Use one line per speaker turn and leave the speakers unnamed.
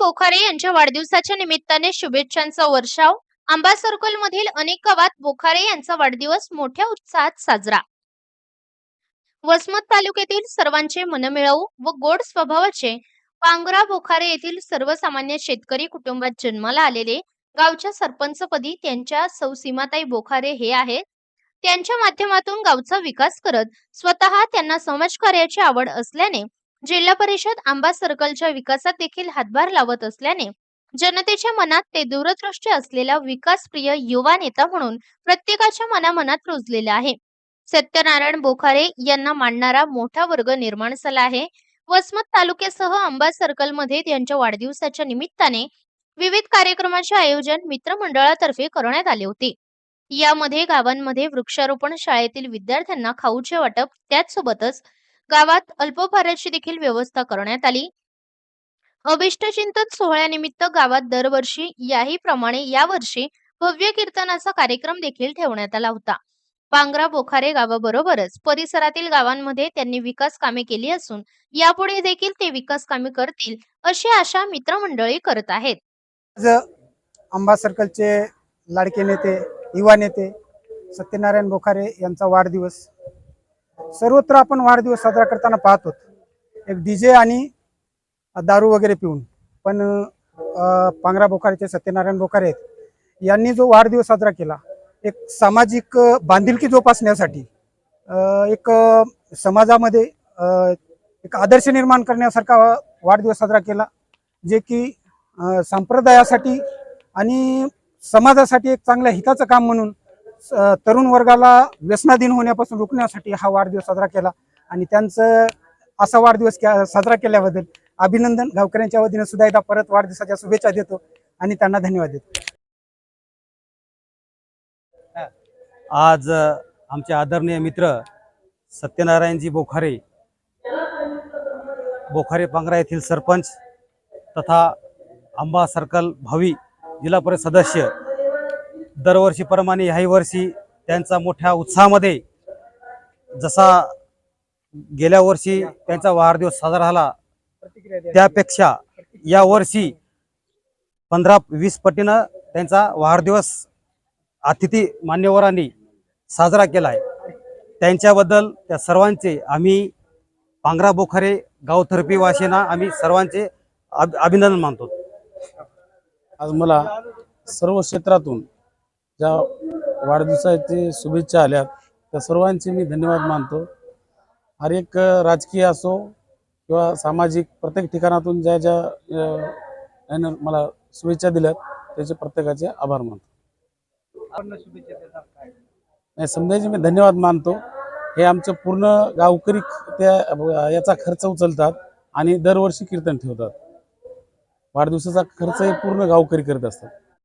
बोखारे यांच्या वाढदिवसाच्या निमित्ताने शुभेच्छांचा वर्षाव. आंबा सर्कल मधील अनेक गावात बोखारे यांचा वाढदिवस मोठ्या उत्साहात साजरा. वसमत तालुक्यातील सर्वांचे मनमिळावू व गोड स्वभावाचे पांगरा बोखारे येथील सर्वसामान्य शेतकरी कुटुंबात जन्माला आलेले गावच्या सरपंचपदी त्यांच्या सौ सीमाताई बोखारे हे आहेत. त्यांच्या माध्यमातून गावचा विकास करत स्वतः त्यांना समाजकार्याची आवड असल्याने जिल्हा परिषद आंबा सर्कलच्या विकासात देखील हातभार लावत असल्याने जनतेच्या मनात ते दूरदृष्टी असलेला विकासप्रिय युवा नेता म्हणून प्रत्येकाच्या मनामनात रुजलेला आहे. सत्यनारायण बोखारे यांना मानणारा मोठा वर्ग निर्माण झाला आहे. वसमत तालुक्यासह आंबा सर्कलमध्ये त्यांच्या वाढदिवसाच्या निमित्ताने विविध कार्यक्रमाचे आयोजन मित्रमंडळातर्फे करण्यात आले होते. यामध्ये गावांमध्ये वृक्षारोपण शाळेतील विद्यार्थ्यांना खाऊचे वाटप त्याचसोबतच गावात अल्पभाराची देखील व्यवस्था करण्यात आली. अभिष्टचिंतन सोहळ्यानिमित्त गावात दरवर्षी याही प्रमाणे यावर्षी भव्य कीर्तनाचा कार्यक्रम देखील ठेवण्यात आला होता. पांगरा बोखारे गावाबरोबरच परिसरातील गावांमध्ये त्यांनी विकास कामे केली असून यापुढे देखील ते विकास कामे करतील अशी आशा मित्रमंडळी करत आहेत.
आज आंबा सर्कलचे लाडके नेते युवा नेते सत्यनारायण बोखारे यांचा वाढदिवस सर्वत्र आपण वाढदिवस साजरा करताना पाहतो एक डीजे आणि दारू वगैरे पिऊन. पण पांगरा बोकारेचे सत्यनारायण बोकारे आहेत. यांनी जो वाढदिवस साजरा केला एक सामाजिक बांधिलकी जोपासण्यासाठी एक समाजामध्ये एक आदर्श निर्माण करण्यासारखा वाढदिवस साजरा केला जे की संप्रदायासाठी आणि समाजासाठी एक चांगल्या हिताचं काम म्हणून तरुण वर्गाला व्यसनाधीन होण्यापासून रोखण्यासाठी हा वाढदिवस साजरा केला आणि त्यांचं असा वाढदिवस साजरा केल्याबद्दल अभिनंदन गावकऱ्यांच्या वतीने सुद्धा एकदा परत वाढदिवसाच्या शुभेच्छा देतो आणि त्यांना धन्यवाद देतो.
आज आमचे आदरणीय मित्र सत्यनारायणजी बोखारे बोखारे पांगरा येथील सरपंच तथा आंबा सर्कल भावी जिल्हा परिषद सदस्य दरवर्षीप्रमाणे ह्याही वर्षी त्यांचा मोठ्या उत्साहामध्ये जसा गेल्या वर्षी त्यांचा वाढदिवस साजरा झाला त्यापेक्षा या वर्षी पंधरा वीस पटीनं त्यांचा वाढदिवस अतिथी मान्यवरांनी साजरा केला आहे त्यांच्याबद्दल त्या सर्वांचे आम्ही पांगरा बोखारे गावथरपी वासीना आम्ही सर्वांचे अभिनंदन मानतो.
आज मला सर्व क्षेत्रातून ज्या वाढदिवसाची शुभेच्छा आल्यात त्या सर्वांचे मी धन्यवाद मानतो. हर एक राजकीय असो किंवा सामाजिक प्रत्येक ठिकाणातून ज्या ज्या मला शुभेच्छा दिल्यात त्याचे प्रत्येकाचे आभार मानतो. नाही समजायचे मी धन्यवाद मानतो. हे आमचं पूर्ण गावकरी त्या याचा खर्च उचलतात आणि दरवर्षी कीर्तन ठेवतात. वाढदिवसाचा खर्च हे पूर्ण गावकरी करत असतात.